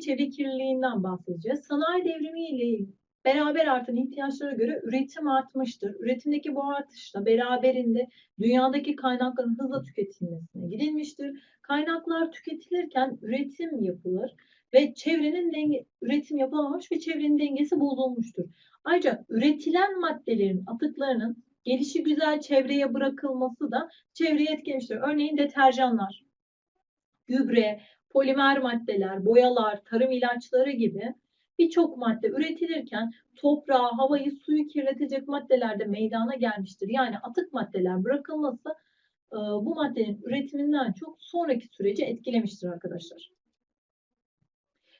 çevre kirliliğinden bahsedeceğiz. Sanayi devrimi ile beraber artan ihtiyaçlara göre üretim artmıştır. Üretimdeki bu artışla beraberinde dünyadaki kaynakların hızla tüketilmesine gidilmiştir. Kaynaklar tüketilirken üretim yapılır ve çevrenin denge, üretim yapılamamış ve çevrenin dengesi bozulmuştur. Ayrıca üretilen maddelerin atıklarının gelişi güzel çevreye bırakılması da çevreye etkilemiştir. Örneğin deterjanlar, gübre, polimer maddeler, boyalar, tarım ilaçları gibi birçok madde üretilirken toprağı, havayı, suyu kirletecek maddeler de meydana gelmiştir. Yani atık maddeler bırakılması e, bu maddenin üretiminden çok sonraki süreci etkilemiştir arkadaşlar.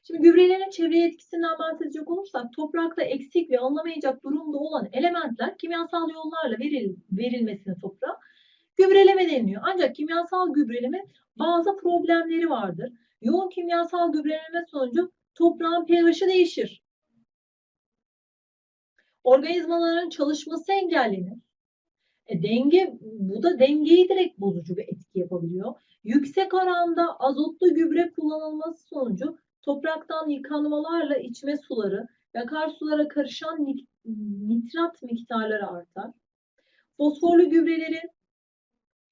Şimdi gübrelerin çevreye etkisinden bahsedecek olursak toprakta eksik ve alınamayacak durumda olan elementler kimyasal yollarla veril, verilmesine toprağa gübreleme deniliyor. Ancak kimyasal gübreleme bazı problemleri vardır. Yoğun kimyasal gübreleme sonucu toprağın pH'i değişir. Organizmaların çalışması engellenir. E, denge bu da dengeyi direkt bozucu bir etki yapabiliyor. Yüksek oranda azotlu gübre kullanılması sonucu topraktan yıkanmalarla içme suları ve akarsulara karışan nitrat miktarları artar. Fosforlu gübrelerin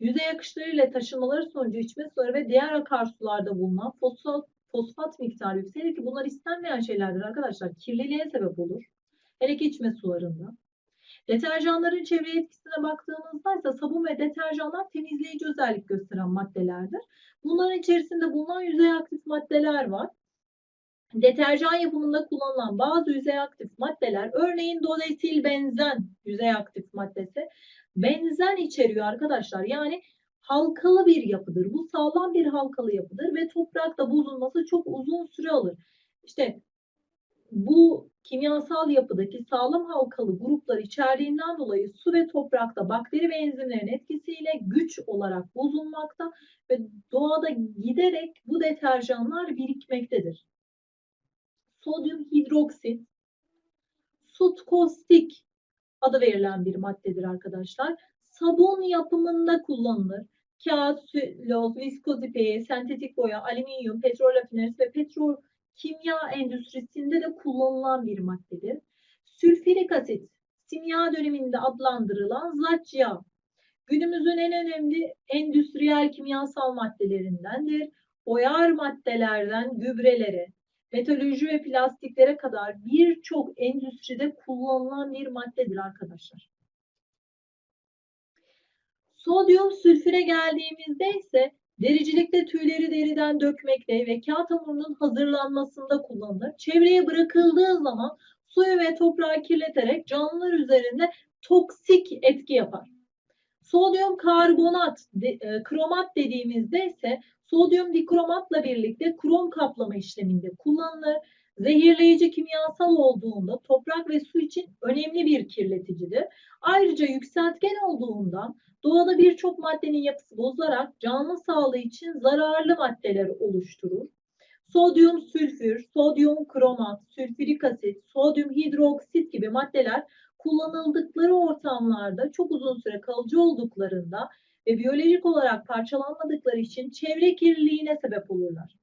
yüzey akışlarıyla taşınmaları sonucu içme suları ve diğer akarsularda bulunan fosfat, fosfat miktarı yükselir ki bunlar istenmeyen şeylerdir arkadaşlar. Kirliliğe sebep olur. Hele ki içme sularında. Deterjanların çevre etkisine baktığımızda ise sabun ve deterjanlar temizleyici özellik gösteren maddelerdir. Bunların içerisinde bulunan yüzey aktif maddeler var. Deterjan yapımında kullanılan bazı yüzey aktif maddeler, örneğin doletil benzen yüzey aktif maddesi, benzen içeriyor arkadaşlar. Yani halkalı bir yapıdır. Bu sağlam bir halkalı yapıdır ve toprakta bozulması çok uzun süre alır. İşte bu kimyasal yapıdaki sağlam halkalı gruplar içerdiğinden dolayı su ve toprakta bakteri ve enzimlerin etkisiyle güç olarak bozulmakta ve doğada giderek bu deterjanlar birikmektedir. Sodyum hidroksit, sut kostik adı verilen bir maddedir arkadaşlar. Sabun yapımında kullanılır. Kağıt, süloz, viskozipeyi, sentetik boya, alüminyum, petrol rafinerisi ve petrol kimya endüstrisinde de kullanılan bir maddedir. Sülfürik asit, simya döneminde adlandırılan zat yağı. Günümüzün en önemli endüstriyel kimyasal maddelerindendir. Boyar maddelerden gübrelere, metalürji ve plastiklere kadar birçok endüstride kullanılan bir maddedir arkadaşlar. Sodyum sülfüre geldiğimizde ise dericilikte tüyleri deriden dökmekte ve kağıt hamurunun hazırlanmasında kullanılır. Çevreye bırakıldığı zaman suyu ve toprağı kirleterek canlılar üzerinde toksik etki yapar. Sodyum karbonat, e, kromat dediğimizde ise sodyum dikromatla birlikte krom kaplama işleminde kullanılır. Zehirleyici kimyasal olduğunda toprak ve su için önemli bir kirleticidir. Ayrıca yükseltgen olduğundan doğada birçok maddenin yapısı bozularak canlı sağlığı için zararlı maddeler oluşturur. Sodyum sülfür, sodyum kromat, sülfürik asit, sodyum hidroksit gibi maddeler kullanıldıkları ortamlarda çok uzun süre kalıcı olduklarında ve biyolojik olarak parçalanmadıkları için çevre kirliliğine sebep olurlar.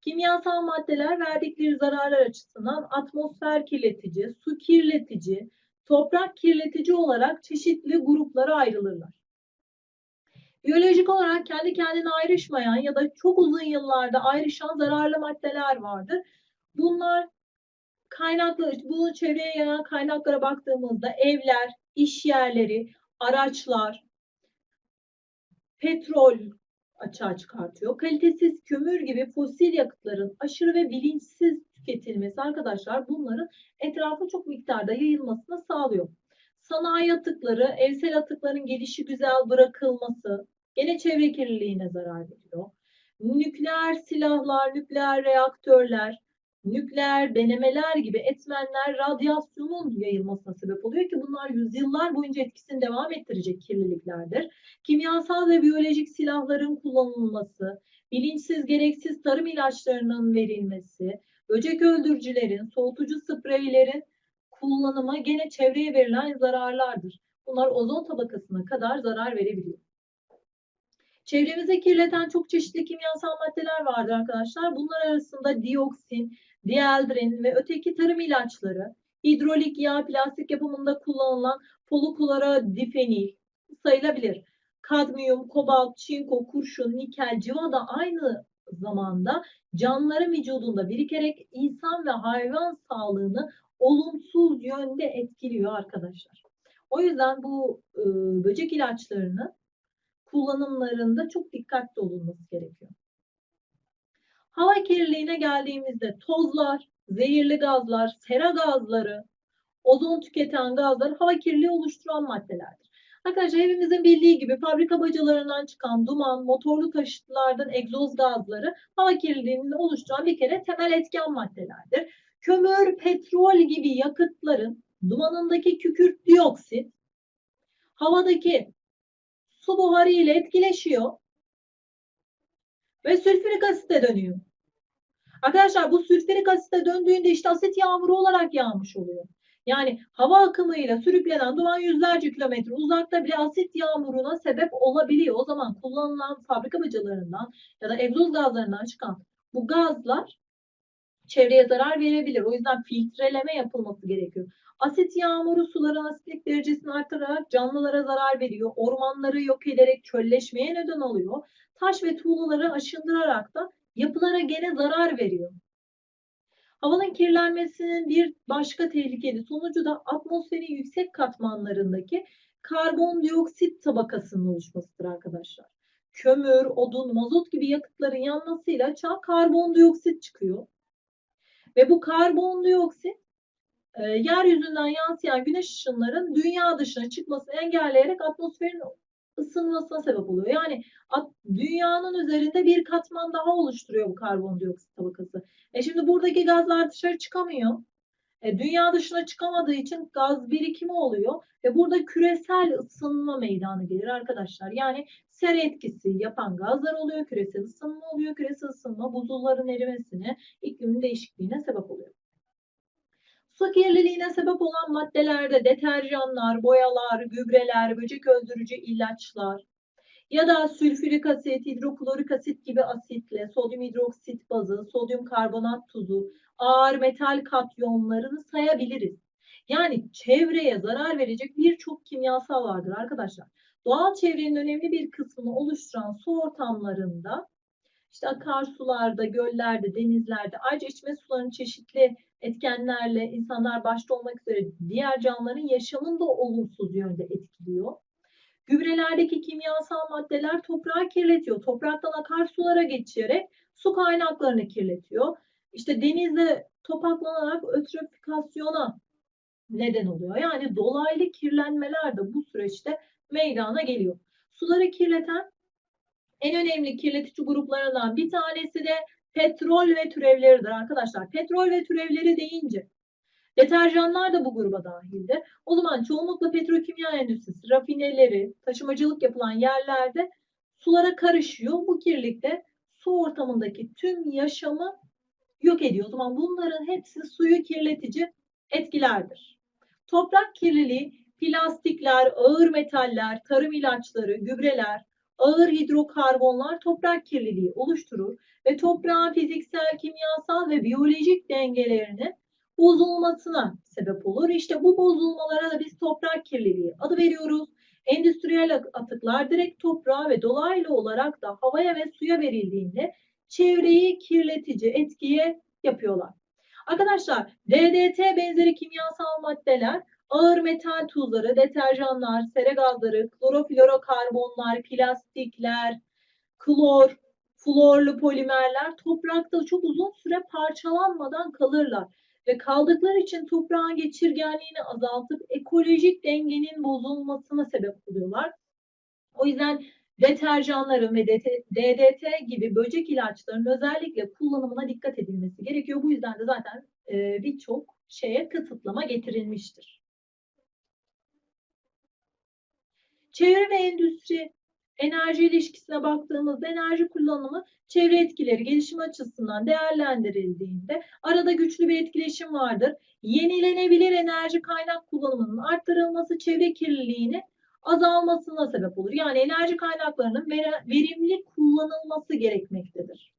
Kimyasal maddeler verdikleri zararlar açısından atmosfer kirletici, su kirletici, toprak kirletici olarak çeşitli gruplara ayrılırlar. Biyolojik olarak kendi kendine ayrışmayan ya da çok uzun yıllarda ayrışan zararlı maddeler vardır. Bunlar kaynaklı, bu çevreye yayan kaynaklara baktığımızda evler, iş yerleri, araçlar, petrol açığa çıkartıyor. Kalitesiz kömür gibi fosil yakıtların aşırı ve bilinçsiz tüketilmesi arkadaşlar bunların etrafa çok miktarda yayılmasını sağlıyor. Sanayi atıkları, evsel atıkların gelişi güzel bırakılması gene çevre kirliliğine zarar veriyor. Nükleer silahlar, nükleer reaktörler, nükleer denemeler gibi etmenler radyasyonun yayılmasına sebep oluyor ki bunlar yüzyıllar boyunca etkisini devam ettirecek kirliliklerdir. Kimyasal ve biyolojik silahların kullanılması, bilinçsiz gereksiz tarım ilaçlarının verilmesi, böcek öldürücülerin, soğutucu spreylerin kullanımı gene çevreye verilen zararlardır. Bunlar ozon tabakasına kadar zarar verebiliyor. Çevremizi kirleten çok çeşitli kimyasal maddeler vardır arkadaşlar. Bunlar arasında dioksin, dieldrin ve öteki tarım ilaçları, hidrolik yağ, plastik yapımında kullanılan poliklora difenil sayılabilir. Kadmiyum, kobalt, çinko, kurşun, nikel, civa da aynı zamanda canlıların vücudunda birikerek insan ve hayvan sağlığını olumsuz yönde etkiliyor arkadaşlar. O yüzden bu e, böcek ilaçlarını kullanımlarında çok dikkatli olunması gerekiyor. Hava kirliliğine geldiğimizde tozlar, zehirli gazlar, sera gazları, ozon tüketen gazlar hava kirliliği oluşturan maddelerdir. Arkadaşlar hepimizin bildiği gibi fabrika bacalarından çıkan duman, motorlu taşıtlardan egzoz gazları hava kirliliğini oluşturan bir kere temel etken maddelerdir. Kömür, petrol gibi yakıtların dumanındaki kükürt dioksit havadaki su buharı ile etkileşiyor ve sülfürik asite dönüyor. Arkadaşlar bu sülfürik asite döndüğünde işte asit yağmuru olarak yağmış oluyor. Yani hava akımıyla sürüklenen duman yüzlerce kilometre uzakta bile asit yağmuruna sebep olabiliyor. O zaman kullanılan fabrika bacalarından ya da egzoz gazlarından çıkan bu gazlar çevreye zarar verebilir. O yüzden filtreleme yapılması gerekiyor. Asit yağmuru suların asitlik derecesini artırarak canlılara zarar veriyor. Ormanları yok ederek çölleşmeye neden oluyor. Taş ve tuğlaları aşındırarak da yapılara gene zarar veriyor. Havanın kirlenmesinin bir başka tehlikeli sonucu da atmosferin yüksek katmanlarındaki karbondioksit tabakasının oluşmasıdır arkadaşlar. Kömür, odun, mazot gibi yakıtların yanmasıyla çağ karbondioksit çıkıyor. Ve bu karbondioksit e, yeryüzünden yansıyan güneş ışınların dünya dışına çıkmasını engelleyerek atmosferin ısınmasına sebep oluyor. Yani at, dünyanın üzerinde bir katman daha oluşturuyor bu karbondioksit tabakası. E şimdi buradaki gazlar dışarı çıkamıyor. E, dünya dışına çıkamadığı için gaz birikimi oluyor ve burada küresel ısınma meydana gelir arkadaşlar. Yani ser etkisi yapan gazlar oluyor, küresel ısınma oluyor. Küresel ısınma buzulların erimesine, iklim değişikliğine sebep oluyor. Su kirliliğine sebep olan maddelerde deterjanlar, boyalar, gübreler, böcek öldürücü ilaçlar ya da sülfürik asit, hidroklorik asit gibi asitle, sodyum hidroksit bazı, sodyum karbonat tuzu, ağır metal katyonlarını sayabiliriz. Yani çevreye zarar verecek birçok kimyasal vardır arkadaşlar. Doğal çevrenin önemli bir kısmını oluşturan su ortamlarında işte akarsularda, göllerde, denizlerde ayrıca içme sularının çeşitli etkenlerle insanlar başta olmak üzere diğer canlıların yaşamını da olumsuz yönde etkiliyor. Gübrelerdeki kimyasal maddeler toprağı kirletiyor. Topraktan akarsulara geçerek su kaynaklarını kirletiyor. İşte denizde topaklanarak ötrofikasyona neden oluyor. Yani dolaylı kirlenmeler de bu süreçte meydana geliyor. Suları kirleten en önemli kirletici gruplarından bir tanesi de petrol ve türevleridir arkadaşlar. Petrol ve türevleri deyince deterjanlar da bu gruba dahildir. O zaman çoğunlukla petrokimya endüstrisi, rafineleri, taşımacılık yapılan yerlerde sulara karışıyor. Bu kirlilikte su ortamındaki tüm yaşamı yok ediyor. O zaman bunların hepsi suyu kirletici etkilerdir. Toprak kirliliği plastikler, ağır metaller, tarım ilaçları, gübreler, ağır hidrokarbonlar toprak kirliliği oluşturur ve toprağın fiziksel, kimyasal ve biyolojik dengelerinin bozulmasına sebep olur. İşte bu bozulmalara da biz toprak kirliliği adı veriyoruz. Endüstriyel atıklar direkt toprağa ve dolaylı olarak da havaya ve suya verildiğinde çevreyi kirletici etkiye yapıyorlar. Arkadaşlar DDT benzeri kimyasal maddeler ağır metal tuzları, deterjanlar, sera gazları, kloroflorokarbonlar, plastikler, klor, florlu polimerler toprakta çok uzun süre parçalanmadan kalırlar ve kaldıkları için toprağın geçirgenliğini azaltıp ekolojik dengenin bozulmasına sebep oluyorlar. O yüzden deterjanların ve DDT gibi böcek ilaçlarının özellikle kullanımına dikkat edilmesi gerekiyor. Bu yüzden de zaten birçok şeye kısıtlama getirilmiştir. Çevre ve endüstri enerji ilişkisine baktığımızda enerji kullanımı çevre etkileri gelişim açısından değerlendirildiğinde arada güçlü bir etkileşim vardır. Yenilenebilir enerji kaynak kullanımının arttırılması çevre kirliliğini azalmasına sebep olur. Yani enerji kaynaklarının verimli kullanılması gerekmektedir.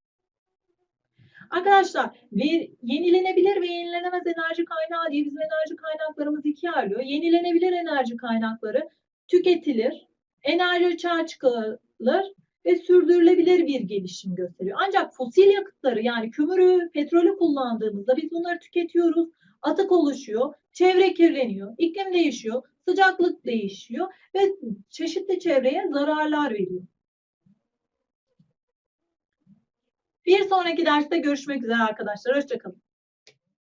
Arkadaşlar ver, yenilenebilir ve yenilenemez enerji kaynağı diye bizim enerji kaynaklarımız ikiye ayrılıyor. Yenilenebilir enerji kaynakları tüketilir, enerji açığa çıkarılır ve sürdürülebilir bir gelişim gösteriyor. Ancak fosil yakıtları yani kömürü, petrolü kullandığımızda biz bunları tüketiyoruz. Atık oluşuyor, çevre kirleniyor, iklim değişiyor, sıcaklık değişiyor ve çeşitli çevreye zararlar veriyor. Bir sonraki derste görüşmek üzere arkadaşlar. Hoşçakalın.